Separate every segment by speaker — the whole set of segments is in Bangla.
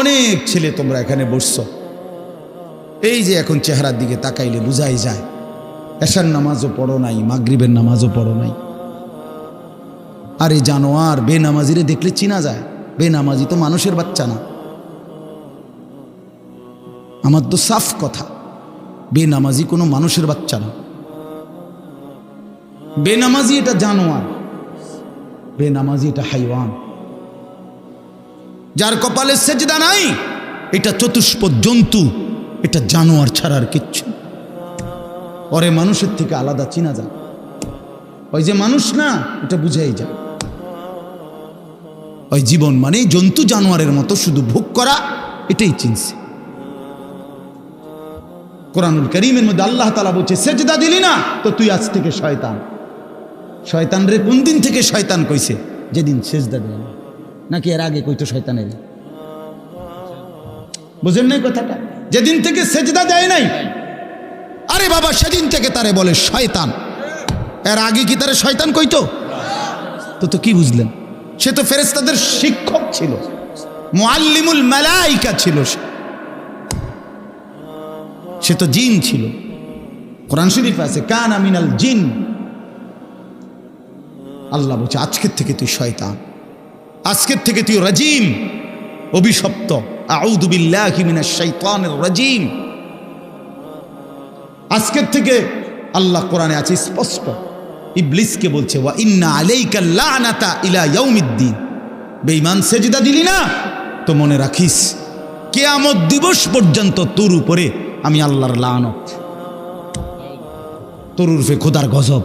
Speaker 1: অনেক ছেলে তোমরা এখানে বসছ। এই যে এখন চেহারার দিকে তাকাইলে বুঝাই যায়, এশার নামাজও পড়ো নাই, মাগরিবের নামাজও পড়ো নাই। আরে জানোয়ার, বেনামাজিরে দেখলে চিনা যায়, বেনামাজি তো মানুষের বাচ্চা না। আমার তো সাফ কথা, বেনামাজি কোনো মানুষের বাচ্চা না। বেনামাজি এটা জানোয়ার, বেনামাজি এটা হাইওয়ান। যার কপালে সেজদা নাই, এটা চতুষ্প জন্তু, এটা জানোয়ার ছাড়ার কিচ্ছু পরে মানুষের থেকে আলাদা চিনা যায়। ওই যে মানুষ না, এটা বুঝাই যায়। ওই জীবন মানে জন্তু জানোয়ারের মতো শুধু ভোগ করা, এটাই চিনছে। কোরআনুল করিমের মধ্যে আল্লাহ তালা বলছে, সেজদা দিলি না, তো তুই আজ থেকে শয়তান। শয়তান রে কোন দিন থেকে শয়তান কইছে? যেদিন সেজদা না। নাকি এর আগে কইতো শয়তানের? বুঝেন নাই কথাটা? যেদিন থেকে সেজদা দেয় নাই, আরে বাবা, সেদিন থেকে তারে বলে শয়তান। এর আগে কি তারে শয়তান কইতো? তো তো কি বুঝলেন? সে তো ফেরেস্তাদের শিক্ষক ছিল, মুআল্লিমুল মালাইকা ছিল সে। সে তো জিন ছিল। কোরআন শরীফ আছে, কান আমিনাল জিন। আল্লাহ বলছে, আজকের থেকে তুই শয়তান। আজকের থেকে তুই রাজিম। অভিশপ্ত। রাজিম। আজকের থেকে আল্লাহ কোরআনে আছে স্পষ্ট। ইবলিসকে বলছে, ওয়া ইন্না আলাইকা ইলা ইয়াউমিদ্দিন। বেঈমান সেজদা দিলি না, তো মনে রাখিস, কেয়ামত দিবস পর্যন্ত তোর উপরে আমি আল্লাহর লানত। তোর উর্ফে খোদার গজব।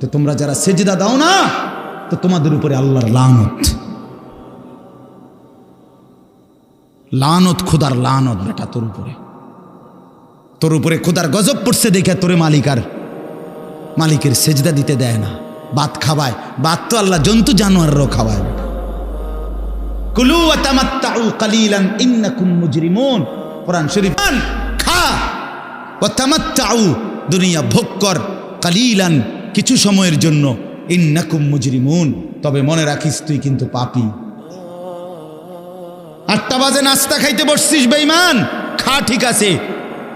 Speaker 1: তো তোমরা যারা সেজদা দাও না তো তোমাদের উপরে আল্লাহর লানত। লানত খোদার লানত বেটা তোর উপরে। তোর উপরে খোদার গজব পড়ছে দেখে তোরে মালিকার মালিকের সেজদা দিতে দেয় না। ভাত খাওয়ায়। ভাত তো আল্লাহ জন্তু জানোয়াররাও খাওয়ায় কিছু সময়ের জন্য। ইন্নাকুম মুজরিমুন। তবে মনে রাখিস তুই কিন্তু পাপি। আটটা বাজে নাস্তা খাইতে বসছিস বেইমান খা, ঠিক আছে।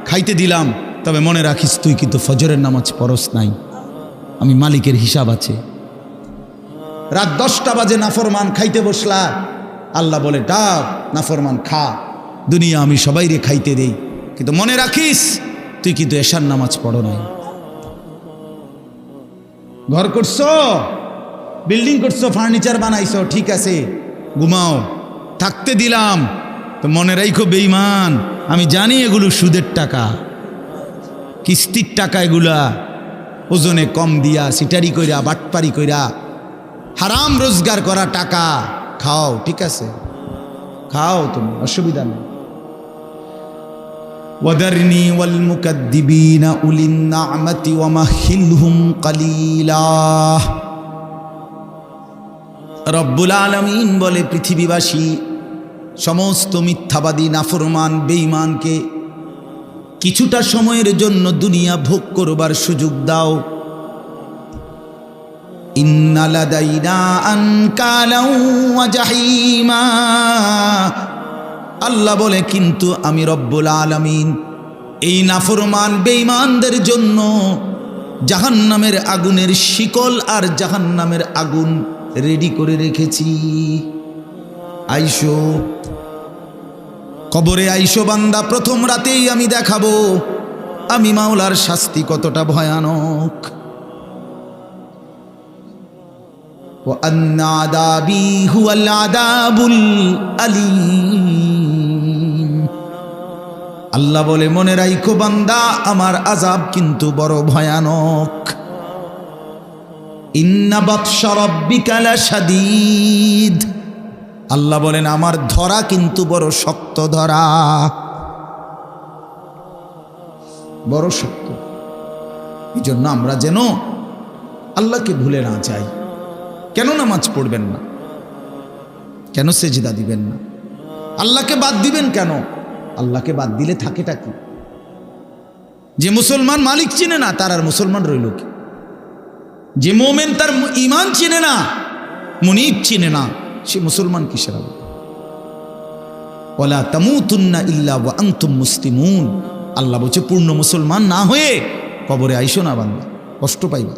Speaker 1: খাইতে দিলাম, তবে মনে রাখিস তুই কিন্তু ফজরের নামাজ পরস নাই। আমি মালিকের হিসাব আছে। রাত দশটা বাজে নাফরমান খাইতে বসলা। আল্লাহ বলে, ডাক, নাফরমান, খা। দুনিয়া আমি সবাই রে খাইতে দেই। কিন্তু মনে রাখিস, তুই কিন্তু এশার নামাজ পড়ো নাই। ঘর করছ? বিল্ডিং করছ ফার্নিচার বানাইছো, ঠিক আছে, ঘুমাও। থাকতে দিলাম। তো মনে রাইখো বেইমান আমি জানি এগুলো সুদের টাকা। কিস্তির টাকা এগুলা। ওজনে কম দিয়া, সিটারি কইরা, বাটপারি কইরা, হারাম রোজগার করা টাকা। খাও, ঠিক আছে। খাও তুমি, অসুবিধা নেই। ওয়াদারনি ওয়াল মুকাদ্দিবিনা উলিন নামাতি ওয়া মাহিলহুম কালিলা রব্বুল আলমিন বলে পৃথিবীবাসী, সমস্ত মিথ্যাবাদী, নাফরমান, বেঈমানকে কিছুটা সময়ের জন্য দুনিয়া ভোগ করবার সুযোগ দাও। ইন্নালাদাইনা আনকালাউ ওয়া জাহিমা। আল্লাহ বলে, কিন্তু আমি রব্বুল আলমিন এই নাফরমান বেঈমানদের জন্য জাহান্নামের আগুনের শিকল আর জাহান্নামের আগুন রেডি করে রেখেছি। আইসো, কবরে আইসো বান্দা, প্রথম রাতেই আমি দেখাবো, আমি মাওলার শাস্তি কতটা ভয়ানক। ও আদাবি হুয়াল আদাবুল আলী আল্লাহ বলে, মনে রাইখো বান্দা, আমার আজাব কিন্তু বড় ভয়ানক। লাশাদীদ। আল্লাহ বলেন, আমার ধরা কিন্তু বড় শক্ত ধরা। বড় শক্ত। এই জন্য আমরা যেন আল্লাহকে ভুলে না যাই। কেন নামাজ পড়বেন না? কেন সেজদা দিবেন না? আল্লাহকে বাদ দিবেন কেন? আল্লাহকে বাদ দিলে থাকেটা কি? যে মুসলমান মালিক চিনে না, তার আর মুসলমান রইল কি? যে মোমেন তার ইমান চিনে না, মুনিব চিনে না, সে মুসলমান কিসের হবে ওলা তামুতুন্না ইল্লা ওয়া আনতুম মুসলিমুন। আল্লাহ বলছে, পূর্ণ মুসলমান না হয়ে কবরে আইসো না বান্দা, কষ্ট পাইবা।